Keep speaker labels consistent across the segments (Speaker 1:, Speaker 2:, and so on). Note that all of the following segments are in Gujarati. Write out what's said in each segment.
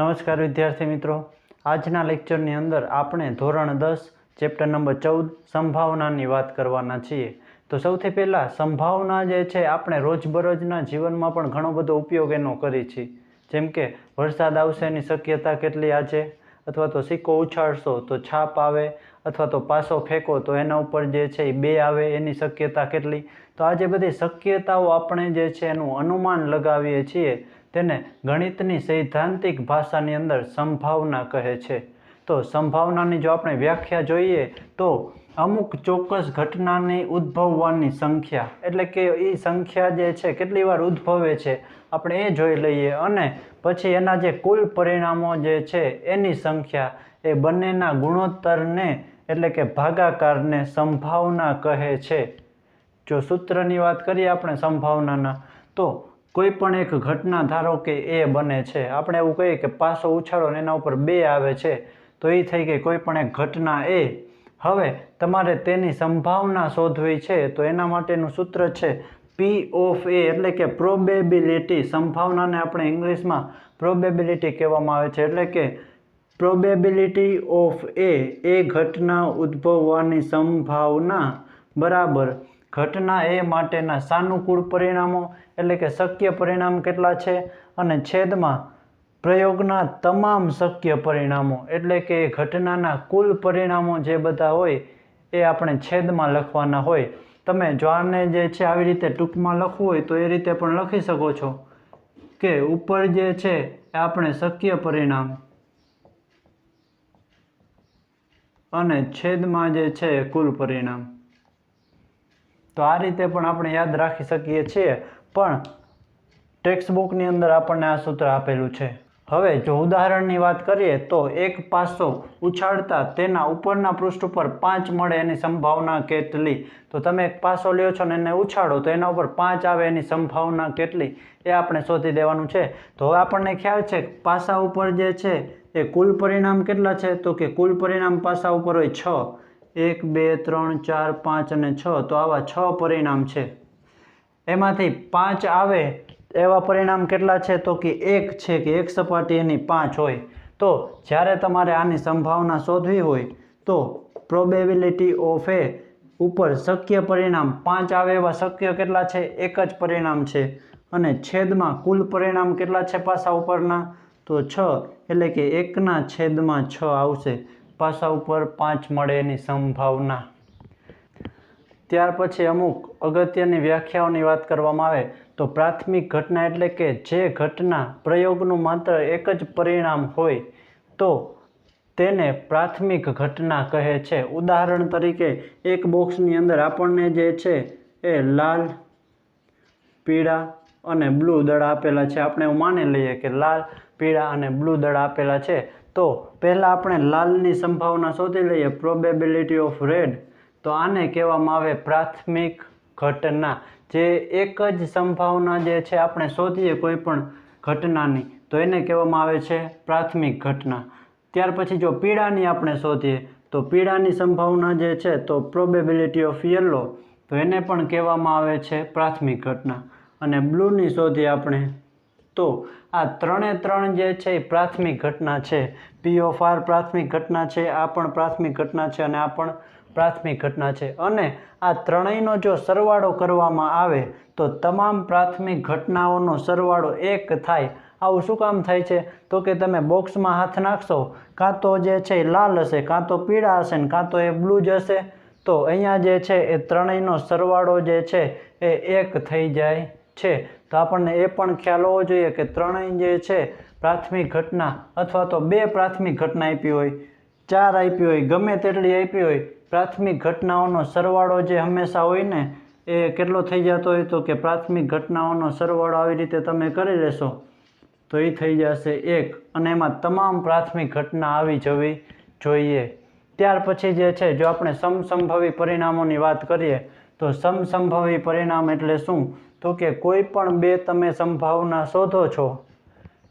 Speaker 1: નમસ્કાર વિદ્યાર્થી મિત્રો. આજના લેક્ચરની અંદર આપણે ધોરણ દસ ચેપ્ટર નંબર ચૌદ, સંભાવનાની વાત કરવાના છીએ. તો સૌથી પહેલાં સંભાવના જે છે, આપણે રોજબરોજના જીવનમાં પણ ઘણો બધો ઉપયોગ એનો કરીએ છીએ. જેમ કે, વરસાદ આવશે એની શક્યતા કેટલી આજે? અથવા તો સિક્કો ઉછાળશો તો છાપ આવે? અથવા તો પાસો ફેંકો તો એના ઉપર જે છે એ બે આવે એની શક્યતા કેટલી? તો આ જે બધી શક્યતાઓ આપણે જે છે એનું અનુમાન લગાવીએ છીએ. તેને ગણિતની સૈદ્ધાંતિક ભાષાની અંદર સંભાવના કહે છે. તો સંભાવનાની જો આપણે વ્યાખ્યા જોઈએ, તો અમુક ચોક્કસ ઘટનાની ઉદ્ભવવાની સંખ્યા, એટલે કે એ સંખ્યા જે છે, કેટલી વાર ઉદ્ભવે છે, આપણે એ જોઈ લઈએ અને પછી એના જે કુલ પરિણામો જે છે, એની સંખ્યા એ બંનેના ગુણોત્તરને, એટલે કે ભાગાકારને સંભાવના કહે છે. જો સૂત્રની વાત કરીએ આપણે સંભાવનાના, તો કોઈ પણ એક ઘટના ધારો કે એ બને છે. આપણે એવું કહીએ કે પાસો ઉછાળો ને એના ઉપર બે આવે છે, તો એ થઈ ગઈ કોઈ પણ એક ઘટના એ. હવે તમારે તેની સંભાવના શોધવી છે, તો એના માટેનું સૂત્ર છે પી ઓફ એ એટલે કે પ્રોબેબિલિટી સંભાવનાને આપણે ઇંગ્લિશમાં પ્રોબેબિલિટી કહેવામાં આવે છે. એટલે કે પ્રોબેબિલિટી ઓફ એ એ ઘટના ઉદ્ભવવાની સંભાવના બરાબર ઘટના એ માટેના સાનુકૂળ પરિણામો એટલે કે શક્ય પરિણામ કેટલા છે અને છેદમાં પ્રયોગના તમામ શક્ય પરિણામો એટલે કે ઘટનાના કુલ પરિણામો જે બધા હોય એ આપણે છેદમાં લખવાના હોય. તમે જો આને જે છે આવી રીતે ટૂંકમાં લખવું હોય તો એ રીતે પણ લખી શકો છો કે ઉપર જે છે એ આપણે શક્ય પરિણામ અને છેદમાં જે છે કુલ પરિણામ. તો આ રીતે પણ આપણે યાદ રાખી શકીએ છીએ, પણ ટેક્સ્ટ બુકની અંદર આપણને આ સૂત્ર આપેલું છે. હવે જો ઉદાહરણની વાત કરીએ, તો એક પાસો ઉછાળતા તેના ઉપરના પૃષ્ઠ ઉપર પાંચ મળે એની સંભાવના કેટલી? તો તમે એક પાસો લ્યો છો ને એને ઉછાળો, તો એના ઉપર પાંચ આવે એની સંભાવના કેટલી? એ આપણે શોધી દેવાનું છે. તો હવે આપણને ખ્યાલ છે પાસા ઉપર જે છે, એ કુલ પરિણામ કેટલા છે? તો કે કુલ પરિણામ પાસા ઉપર હોય છ. એક, બે, ત્રણ, ચાર, પાંચ અને છ. તો આવા છ પરિણામ છે. એમાંથી પાંચ આવે, એવા પરિણામ કેટલા છે? તો કે એક છે કે એક સપાટી એની પાંચ હોય. તો જ્યારે તમારે આની સંભાવના શોધવી હોય, તો પ્રોબેબિલિટી ઓફ એ ઉપર શક્ય પરિણામ પાંચ આવે એવા શક્ય કેટલા છે? એક જ પરિણામ છે. અને છેદમાં કુલ પરિણામ કેટલા છે પાસા ઉપરના? તો છ, એટલે કે એકના છેદમાં છ આવશે. પાસા ઉપર પાંચ મળે એની સંભાવના. ત્યાર પછી અમુક અગત્યની વ્યાખ્યાઓની વાત કરવામાં આવે તો પ્રાથમિક ઘટના એટલે કે જે ઘટના પ્રયોગનું માત્ર એક જ પરિણામ હોય તો તેને પ્રાથમિક ઘટના કહે છે. ઉદાહરણ તરીકે એક બોક્સની અંદર આપણને જે છે એ લાલ, પીળા અને બ્લુ દળ આપેલા છે. આપણે એવું માની લઈએ કે લાલ, પીળા અને બ્લુ દળ આપેલા છે. તો પહેલાં આપણે લાલની સંભાવના શોધી લઈએ પ્રોબેબિલિટી ઓફ રેડ તો આને કહેવામાં આવે પ્રાથમિક ઘટના. જે એક જ સંભાવના જે છે આપણે શોધીએ કોઈ પણ ઘટનાની, તો એને કહેવામાં આવે છે પ્રાથમિક ઘટના. ત્યાર પછી જો પીળાની આપણે શોધીએ, તો પીળાની સંભાવના જે છે તો પ્રોબેબિલિટી ઓફ યલો તો એને પણ કહેવામાં આવે છે પ્રાથમિક ઘટના. અને બ્લૂની શોધીએ આપણે તો આ ત્રણે ત્રણ જે છે એ પ્રાથમિક ઘટના છે. પી ઓફ આર પ્રાથમિક ઘટના છે, આ પણ પ્રાથમિક ઘટના છે અને આ પણ પ્રાથમિક ઘટના છે. અને આ ત્રણેયનો જો સરવાળો કરવામાં આવે તો તમામ પ્રાથમિક ઘટનાઓનો સરવાળો એક થાય. આવું શું કામ થાય છે? તો કે તમે બોક્સમાં હાથ નાખશો, કાં તો જે છે એ લાલ હશે, કાં તો પીળા હશે ને કાં તો એ બ્લુ જ હશે, તો અહીંયા જે છે એ ત્રણેયનો સરવાળો જે છે એ એક થઈ જાય છે. તો આપણને એ પણ ખ્યાલ હોવો જોઈએ કે ત્રણેય જે છે, પ્રાથમિક ઘટના અથવા તો બે પ્રાથમિક ઘટના આપી હોય, ચાર આપી હોય, ગમે તેટલી આપી હોય, પ્રાથમિક ઘટનાઓનો સરવાળો જે હંમેશા હોય ને, એ કેટલો થઈ જતો હોય તો કે પ્રાથમિક ઘટનાઓનો સરવાળો આવી રીતે તમે કરી લેશો, તો એ થઈ જશે એક. અને એમાં તમામ પ્રાથમિક ઘટના આવી જવી જોઈએ. ત્યાર પછી જે છે, જો આપણે સમસંભવી પરિણામોની વાત કરીએ, તો સમસંભવી પરિણામ એટલે શું? તો કે કોઈ પણ બે તમે સંભાવના શોધો છો,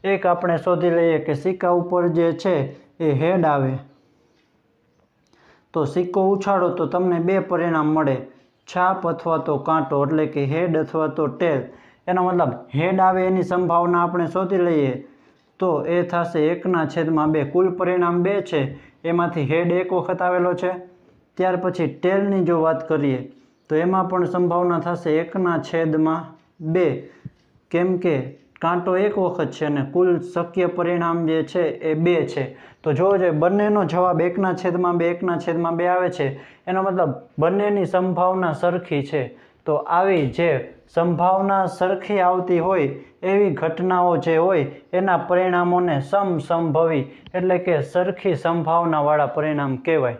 Speaker 1: એક આપણે શોધી લઈએ કે સિક્કા ઉપર જે છે એ હેડ આવે. તો સિક્કો ઉછાળો તો તમને બે પરિણામ મળે, છાપ અથવા તો કાંટો એટલે કે હેડ અથવા તો ટેલ. એનો મતલબ હેડ આવે એની સંભાવના આપણે શોધી લઈએ, તો એ થશે એકના છેદમાં બે. કુલ પરિણામ બે છે, એમાંથી હેડ એક વખત આવેલો છે. ત્યાર પછી ટેલની જો વાત કરીએ તો એમાં પણ સંભાવના થશે એકના છેદમાં બે. કેમ કે કાંટો એક વખત છે અને કુલ શક્ય પરિણામ જે છે એ બે છે. તો જોવો જે બંનેનો જવાબ એકના છેદમાં બે, એકના છેદમાં બે આવે છે, એનો મતલબ બંનેની સંભાવના સરખી છે. તો આવી જે સંભાવના સરખી આવતી હોય, એવી ઘટનાઓ જે હોય, એના પરિણામોને સમસંભવી, એટલે કે સરખી સંભાવનાવાળા પરિણામ કહેવાય.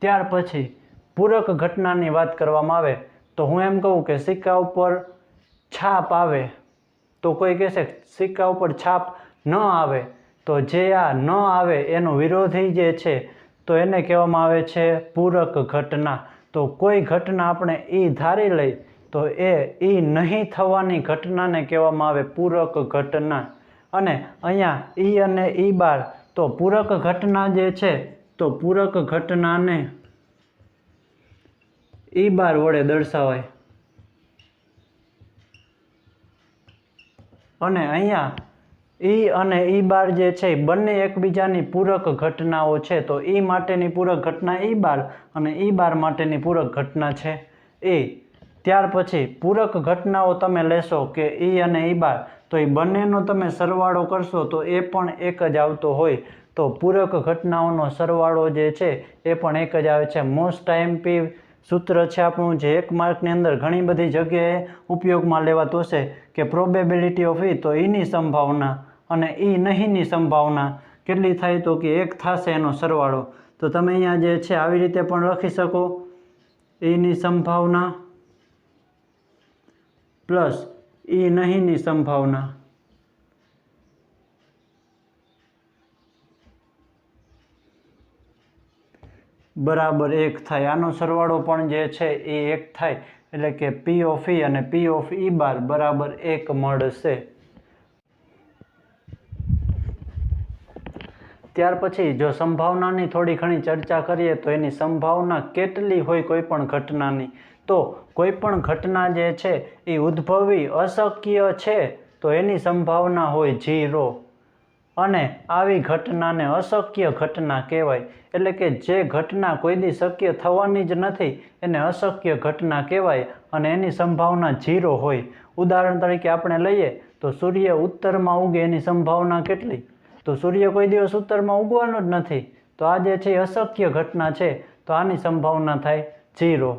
Speaker 1: ત્યાર પછી પૂરક ઘટનાની વાત કરવામાં આવે, તો હું એમ કહું કે સિક્કા ઉપર છાપ આવે, તો કોઈ કહેશે સિક્કા ઉપર છાપ ન આવે, તો જે આ ન આવે એનો વિરોધી જે છે, તો એને કહેવામાં આવે છે પૂરક ઘટના. તો કોઈ ઘટના આપણે એ ધારી લઈ, તો એ એ નહીં થવાની ઘટનાને કહેવામાં આવે પૂરક ઘટના. અને અહીંયા ઈ અને ઈ બાર, તો પૂરક ઘટના જે છે, તો પૂરક ઘટનાને ઈ બાર વડે દર્શાવાય. અને અહીંયા ઈ અને ઈ બાર જે છે બંને એકબીજાની પૂરક ઘટનાઓ છે. તો ઈ માટેની પૂરક ઘટના ઈ બાર અને ઈ બાર માટેની પૂરક ઘટના છે. એ ત્યાર પછી પૂરક ઘટનાઓ તમે લેશો કે ઈ અને ઈ બાર, તો એ બંનેનો તમે સરવાળો કરશો તો એ પણ એક જ આવતો હોય. તો પૂરક ઘટનાઓનો સરવાળો જે છે, એ પણ એક જ આવે છે. મોસ્ટ આઈએમપી સૂત્ર છે આપણું જે એક માર્કની અંદર ઘણી બધી જગ્યાએ ઉપયોગમાં લેવાતું હશે કે પ્રોબેબિલિટી ઓફ ઈ તો ઈની સંભાવના અને ઈ નહીંની સંભાવના કેટલી થાય તો કે એક થશે એનો સરવાળો. તો તમે અહીંયા જે છે આવી રીતે પણ લખી શકો. ઈની સંભાવના પ્લસ ઈ નહીંની સંભાવના. બરાબર એક થાય. આનો સરવાળો પણ જે છે એ એક થાય. એટલે કે પી ઓફ ઈ અને પી ઓફ ઈ બાર બરાબર એક મળશે. ત્યાર પછી જો સંભાવનાની થોડી ઘણી ચર્ચા કરીએ તો એની સંભાવના કેટલી હોય કોઈ પણ ઘટનાની? તો કોઈ પણ ઘટના જે છે એ ઉદ્ભવી, અશક્ય છે તો એની સંભાવના હોય જીરો અને આવી ઘટનાને અશક્ય ઘટના કહેવાય. એટલે કે જે ઘટના કોઈ દી શક્ય થવાની જ નથી, એને અશક્ય ઘટના કહેવાય અને એની સંભાવના જીરો હોય. ઉદાહરણ તરીકે આપણે લઈએ, તો સૂર્ય ઉત્તરમાં ઉગે એની સંભાવના કેટલી? તો સૂર્ય કોઈ દિવસ ઉત્તરમાં ઉગવાનો જ નથી. તો આ જે છે એ અશક્ય ઘટના છે, તો આની સંભાવના થાય જીરો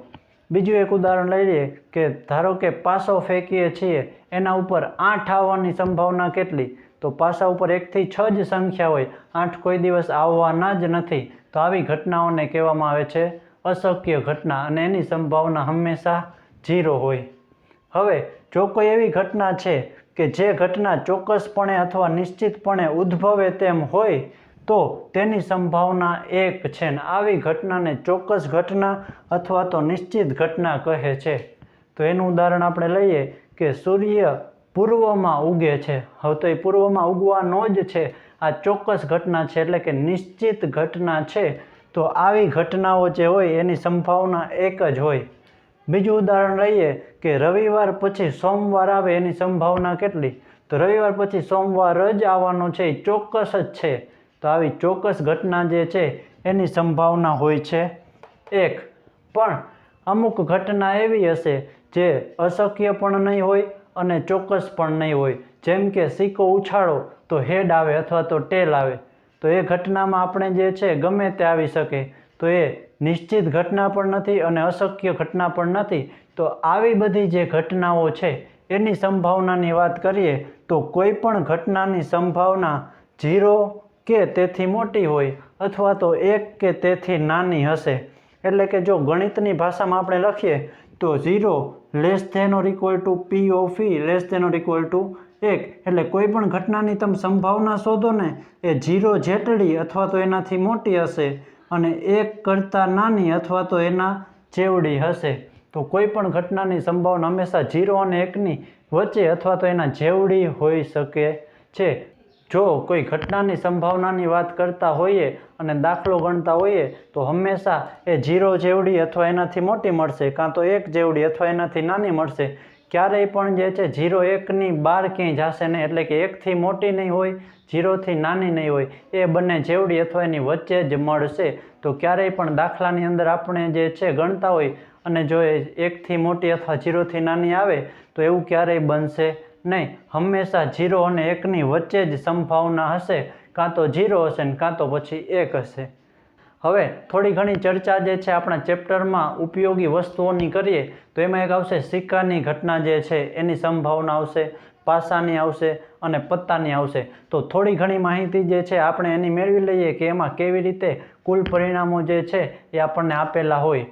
Speaker 1: બીજું એક ઉદાહરણ લઈ લઈએ કે ધારો કે પાસો ફેંકીએ છીએ, એના ઉપર આઠ આવવાની સંભાવના કેટલી? તો પાસા ઉપર એકથી છ જ સંખ્યા હોય, આઠ કોઈ દિવસ આવવાના જ નથી. તો આવી ઘટનાઓને કહેવામાં આવે છે અશક્ય ઘટના અને એની સંભાવના હંમેશા ઝીરો હોય. હવે, જો કોઈ એવી ઘટના છે કે જે ઘટના ચોક્કસપણે અથવા નિશ્ચિતપણે ઉદ્ભવે તેમ હોય, તો તેની સંભાવના એક છે ને આવી ઘટનાને ચોક્કસ ઘટના અથવા તો નિશ્ચિત ઘટના કહે છે. તો એનું ઉદાહરણ આપણે લઈએ કે સૂર્ય પૂર્વમાં ઉગે છે. હવે તો એ પૂર્વમાં ઉગવાનો જ છે. આ ચોક્કસ ઘટના છે, એટલે કે નિશ્ચિત ઘટના છે. તો આવી ઘટનાઓ જે હોય એની સંભાવના એક જ હોય. બીજું ઉદાહરણ લઈએ કે રવિવાર પછી સોમવાર આવે એની સંભાવના કેટલી? તો રવિવાર પછી સોમવાર જ આવવાનો છે, એ ચોક્કસ જ છે. તો આવી ચોક્કસ ઘટના જે છે, એની સંભાવના હોય છે એક. પણ અમુક ઘટના એવી હશે જે અશક્ય પણ નહીં હોય અને ચોક્કસ પણ નહીં હોય. જેમ કે સિક્કો ઉછાળો, તો હેડ આવે અથવા તો ટેલ આવે. તો એ ઘટનામાં આપણે જે છે, ગમે તે આવી શકે. તો એ નિશ્ચિત ઘટના પણ નથી અને અશક્ય ઘટના પણ નથી. તો આવી બધી જે ઘટનાઓ છે, એની સંભાવનાની વાત કરીએ, તો કોઈ પણ ઘટનાની સંભાવના ઝીરો કે તેથી મોટી હોય અથવા તો એક કે તેથી નાની હશે. એટલે કે જો ગણિતની ભાષામાં આપણે લખીએ, તો zero less than or equal to P of E less than or equal to એક. એટલે કોઈ પણ ઘટનાની તમે સંભાવના શોધો ને, એ ઝીરો જેટલી અથવા તો એનાથી મોટી હશે અને એક કરતાં નાની અથવા તો એના જેવડી હશે. તો કોઈ પણ ઘટનાની સંભાવના હંમેશા ઝીરો અને એકની વચ્ચે અથવા તો એના જેવડી હોઈ શકે છે. જો કોઈ ઘટનાની સંભાવનાની વાત કરતા હોઈએ અને દાખલો ગણતા હોઈએ, તો હંમેશા એ ઝીરો જેવડી અથવા એનાથી મોટી મળશે, કાં તો એક જેવડી અથવા એનાથી નાની મળશે. ક્યારેય પણ જે છે જીરો એકની બહાર ક્યાંય જશે નહીં, એટલે કે એકથી મોટી નહીં હોય જીરોથી નાની નહીં હોય, એ બંને જેવડી અથવા એની વચ્ચે જ મળશે. તો ક્યારેય પણ દાખલાની અંદર આપણે જે છે, ગણતા હોય અને જો એ એકથી મોટી અથવા જીરોથી નાની આવે, તો એવું ક્યારેય બનશે નહીં, હંમેશા જીરો અને એકની વચ્ચે જ સંભાવના હશે, કાં તો જીરો હશે ને કાં તો પછી એક હશે. હવે, થોડી ઘણી ચર્ચા જે છે આપણા ચેપ્ટરમાં ઉપયોગી વસ્તુઓની કરીએ, તો એમાં એક આવશે સિક્કાની ઘટના જે છે, એની સંભાવના આવશે, પાસાની આવશે અને પત્તાની આવશે. તો થોડી ઘણી માહિતી જે છે આપણે એની મેળવી લઈએ કે એમાં કેવી રીતે કુલ પરિણામો જે છે એ આપણને આપેલા હોય.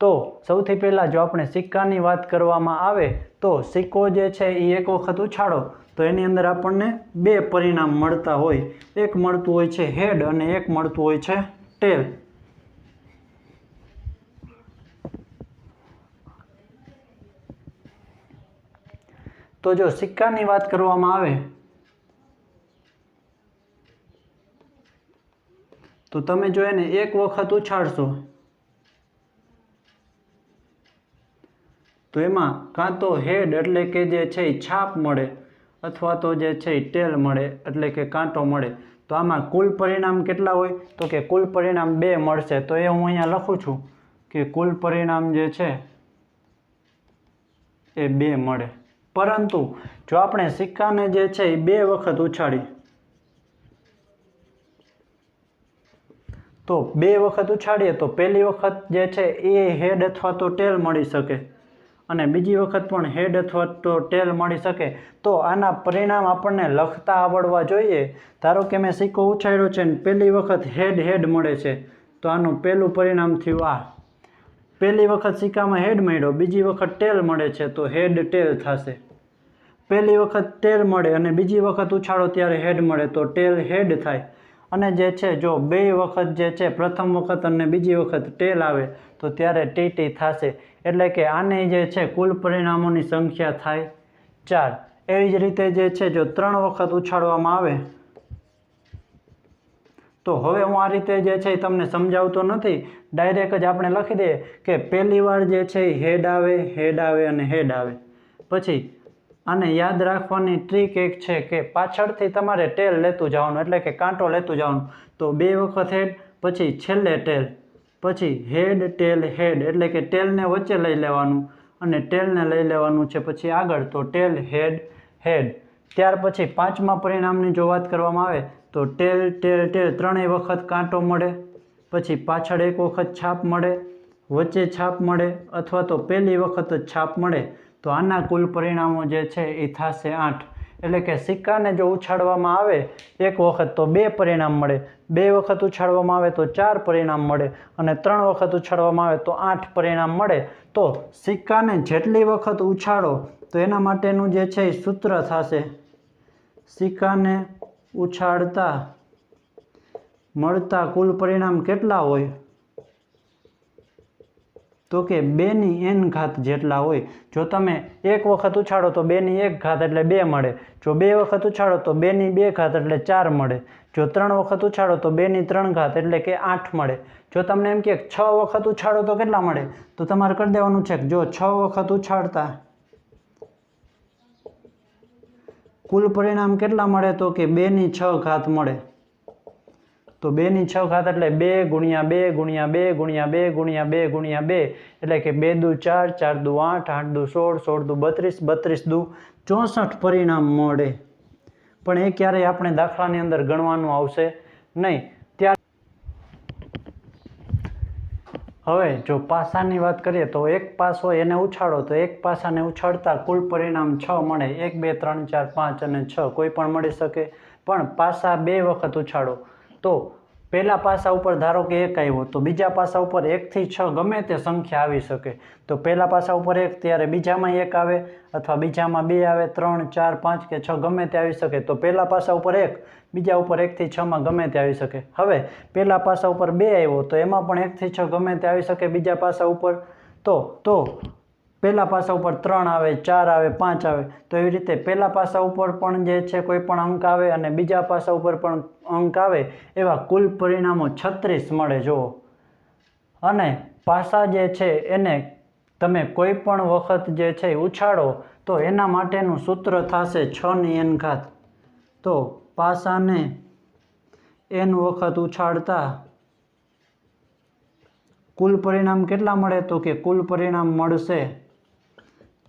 Speaker 1: તો સૌથી પહેલાં જો આપણે સિક્કાની વાત કરવામાં આવે, તો સિક્કો જે છે એ એક વખત ઉછાળો. તો એની અંદર આપણને બે પરિણામ મળતા હોય. એક મળતું હોય છે હેડ અને એક મળતું હોય છે ટેલ. તો જો સિક્કાની વાત કરવામાં આવે, તો તમે જો એને એક વખત ઉછાળશો. તો એમાં કાં તો હેડ એટલે કે જે છે એ છાપ મળે, અથવા તો જે છે એ ટેલ મળે, એટલે કે કાંટો મળે. તો આમાં કુલ પરિણામ કેટલા હોય? તો કે કુલ પરિણામ બે મળશે. તો એ હું અહીંયા લખું છું કે કુલ પરિણામ જે છે એ બે મળે. પરંતુ જો આપણે સિક્કાને જે છે એ બે વખત ઉછાળી, તો બે વખત ઉછાળીએ તો પહેલી વખત જે છે એ હેડ અથવા તો ટેલ મળી શકે. અને બીજી વખત પણ હેડ અથવા તો ટેલ મળી શકે, તો આના પરિણામ આપણને લખતા આવડવા જોઈએ. ધારો કે મેં સિક્કો ઉછાળ્યો છે ને પહેલી વખત હેડ હેડ મળે છે, તો આનું પહેલું પરિણામ થયું આ. પહેલી વખત સિક્કામાં હેડ મળ્યો, બીજી વખત ટેલ મળે છે, તો હેડ ટેલ થશે. પહેલી વખત ટેલ મળે અને બીજી વખત ઉછાળો ત્યારે હેડ મળે, તો ટેલ હેડ થાય. અને જે છે, જો બે વખત જે છે, પ્રથમ વખત અને બીજી વખત ટેલ આવે, તો ત્યારે ટીટી થશે. એટલે કે આને જે છે, કુલ પરિણામોની સંખ્યા થાય ચાર. એવી જ રીતે જે છે, જો ત્રણ વખત ઉછાળવામાં આવે, તો હવે હું આ રીતે જે છે, એ તમને સમજાવતો નથી. ડાયરેક્ટ જ આપણે લખી દઈએ કે પહેલી વાર જે છે, એ હેડ આવે હેડ આવે અને હેડ આવે. પછી આને યાદ રાખવાની ટ્રીક એક છે કે પાછળથી તમારે ટેલ લેતું જવાનું, એટલે કે કાંટો લેતું જવાનું. તો બે વખત હેડ પછી છેલ્લે ટેલ પછી હેડ ટેલ હેડ એટલે કે ટેલને વચ્ચે લઈ લેવાનું અને ટેલને લઈ લેવાનું છે પછી આગળ. તો ટેલ હેડ હેડ ત્યાર પછી પાંચમા પરિણામની જો વાત કરવામાં આવે, તો ટેલ ટેલ ટેલ ત્રણેય વખત કાંટો મળે, પછી પાછળ એક વખત છાપ મળે, વચ્ચે છાપ મળે, અથવા તો પહેલી વખત જ છાપ મળે. તો આના કુલ પરિણામો જે છે એ થશે આઠ. એટલે કે સિક્કાને જો ઉછાળવામાં આવે, એક વખત તો બે પરિણામ મળે. બે વખત ઉછાળવામાં આવે તો ચાર પરિણામ મળે અને ત્રણ વખત ઉછાળવામાં આવે તો આઠ પરિણામ મળે. તો સિક્કાને જેટલી વખત ઉછાળો, તો એના માટેનું જે છે એ સૂત્ર થશે. સિક્કાને ઉછાળતા, મળતા કુલ પરિણામ કેટલા હોય? તો કે બેની એન ઘાત જેટલા હોય. જો તમે એક વખત ઉછાળો તો બેની એક ઘાત એટલે બે મળે. જો બે વખત ઉછાળો તો બેની બે ઘાત એટલે ચાર મળે. જો ત્રણ વખત ઉછાળો તો બેની ત્રણ ઘાત એટલે કે આઠ મળે. જો તમને એમ કે છ વખત ઉછાળો તો કેટલા મળે? તો તમારે કરી દેવાનું છે જો છ વખત ઉછાળતા કુલ પરિણામ કેટલા મળે? તો કે બેની છ ઘાત મળે. તો બેની છ ઘાત એટલે બે ગુણ્યા બે ગુણ્યા બે ગુણ્યા બે ગુણ્યા બે ગુણ્યા બે એટલે કે બે દુ ચાર ચાર દુ આઠ આઠ દુ સોળ સોળ દુ બત્રીસ બત્રીસ દુ ચોસઠ પરિણામ મળે. પણ એ ક્યારેય આપણે દાખલાની અંદર ગણવાનું આવશે નહીં. ત્યારે હવે જો પાસાની વાત કરીએ તો એક પાસો એને ઉછાળો, તો એક પાસાને ઉછાળતા કુલ પરિણામ છ મળે. એક, બે, ત્રણ, ચાર, પાંચ અને છ કોઈ પણ મળી શકે. પણ પાસા બે વખત ઉછાળો. તો પહેલા પાસા ઉપર ધારો કે એક આવ્યો, તો બીજા પાસા ઉપર એકથી છ ગમે તે સંખ્યા આવી શકે. તો પહેલા પાસા ઉપર એક, ત્યારે બીજામાં એક આવે, અથવા બીજામાં બે આવે, ત્રણ, ચાર, પાંચ કે છ ગમે તે આવી શકે. તો પહેલા પાસા ઉપર એક, બીજા ઉપર એકથી છમાં ગમે તે આવી શકે. હવે, પહેલા પાસા ઉપર બે આવ્યો, તો એમાં પણ એકથી છ ગમે તે આવી શકે બીજા પાસા ઉપર. તો તો પહેલા પાસા ઉપર ત્રણ આવે, ચાર આવે, પાંચ આવે, તો એવી રીતે પહેલાં પાસા ઉપર પણ જે છે કોઈ પણ અંક આવે અને બીજા પાસા ઉપર પણ અંક આવે, એવા કુલ પરિણામો છત્રીસ મળે, જુઓ. અને પાસા જે છે એને તમે કોઈ પણ વખત જે છે ઉછાળો, તો એના માટેનું સૂત્ર થશે છની એન ઘાત તો પાસાને એન વખત ઉછાળતા કુલ પરિણામ કેટલા મળે, તો કે કુલ પરિણામ મળશે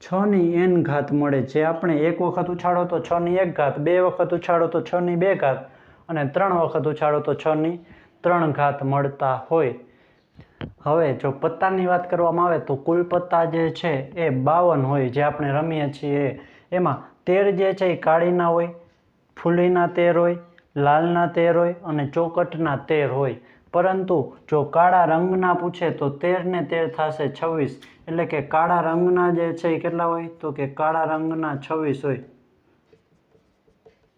Speaker 1: છની એન ઘાત મળે જે આપણે એક વખત ઉછાળો તો છની એક ઘાત, બે વખત ઉછાળો તો છની બે ઘાત અને ત્રણ વખત ઉછાળો તો છની ત્રણ ઘાત મળતા હોય. હવે જો પત્તાની વાત કરવામાં આવે તો કુલ પત્તા જે છે એ બાવન હોય, જે આપણે રમીએ છીએ. એમાં તેર જે છે એ કાળીના હોય, ફૂલીના તેર હોય, લાલના તેર હોય અને ચોકટના તેર હોય. પરંતુ જો કાળા રંગના પૂછે તો તેરને તેર થશે છવ્વીસ. એટલે કે કાળા રંગના જે છે એ કેટલા હોય? તો કે કાળા રંગના છવ્વીસ હોય.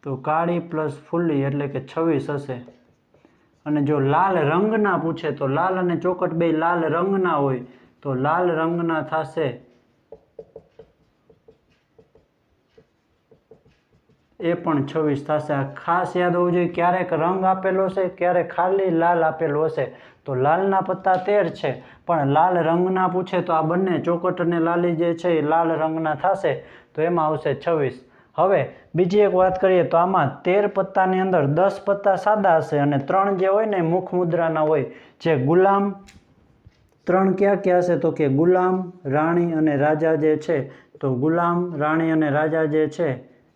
Speaker 1: તો કાળી પ્લસ ફૂલી એટલે કે છવ્વીસ હશે. અને જો લાલ રંગના પૂછે તો લાલ અને ચોકટ બે લાલ રંગના હોય તો લાલ રંગના થશે એ પણ છવ્વીસ થશે. આ ખાસ યાદ હોવું જોઈએ, ક્યારેક રંગ આપેલો હશે, ક્યારેક ખાલી લાલ આપેલો હશે. તો લાલના પત્તા તેર છે, પણ લાલ રંગના પૂછે તો આ બંને ચોકટ અને લાલી જે છે એ લાલ રંગના થશે, તો એમાં આવશે છવ્વીસ. હવે બીજી એક વાત કરીએ તો આમાં તેર પત્તાની અંદર દસ પત્તા સાદા હશે અને ત્રણ જે હોય ને મુખ મુદ્રાના હોય. જે ગુલામ, ત્રણ ક્યાં ક્યાં હશે? તો કે ગુલામ, રાણી અને રાજા જે છે, તો ગુલામ, રાણી અને રાજા જે છે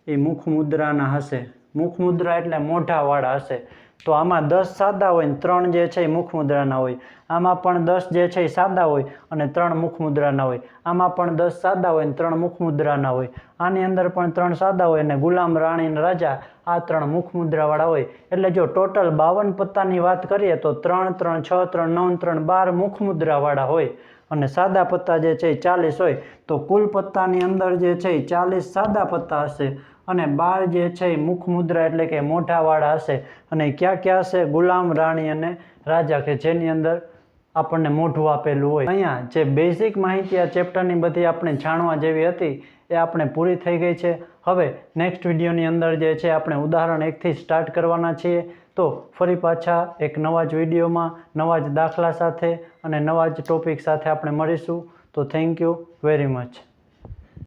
Speaker 1: એ મુખ મુદ્રાના હશે. મુખ મુદ્રા એટલે મોઢાવાળા હશે. તો આમાં દસ સાદા હોય ને ત્રણ જે છે એ મુખ મુદ્રાના હોય. આમાં પણ દસ જે છે એ સાદા હોય અને ત્રણ મુખ મુદ્રાના હોય. આમાં પણ દસ સાદા હોય ને ત્રણ મુખ મુદ્રાના હોય. આની અંદર પણ ત્રણ સાદા હોય અને ગુલામ રાણી અને રાજા આ ત્રણ મુખ મુદ્રાવાળા હોય. એટલે જો ટોટલ બાવન પત્તાની વાત કરીએ તો ત્રણ ત્રણ, છ, ત્રણ, નવ, ત્રણ, બાર મુખ મુદ્રાવાળા હોય. અને સાદા પત્તા જે છે એ ચાલીસ હોય. તો કુલ પત્તાની અંદર જે છે એ ચાલીસ સાદા પત્તા હશે. અને બાર જે છે એ મુખ મુદ્રા એટલે કે મોઢાવાળા હશે. અને ક્યાં ક્યાં હશે? ગુલામ, રાણી અને રાજા કે જેની અંદર આપણને મોઢું આપેલું હોય. અહીંયા જે બેઝિક માહિતી આ ચેપ્ટરની બધી આપણે જાણવા જેવી હતી, એ આપણે પૂરી થઈ ગઈ છે. હવે નેક્સ્ટ વિડીયોની અંદર જે છે આપણે ઉદાહરણ એકથી સ્ટાર્ટ કરવાના છીએ. તો ફરી પાછા એક નવા જ વિડીયોમાં નવા જ દાખલા સાથે અને નવા જ ટોપિક સાથે આપણે મળીશું. તો થેન્ક યુ વેરી મચ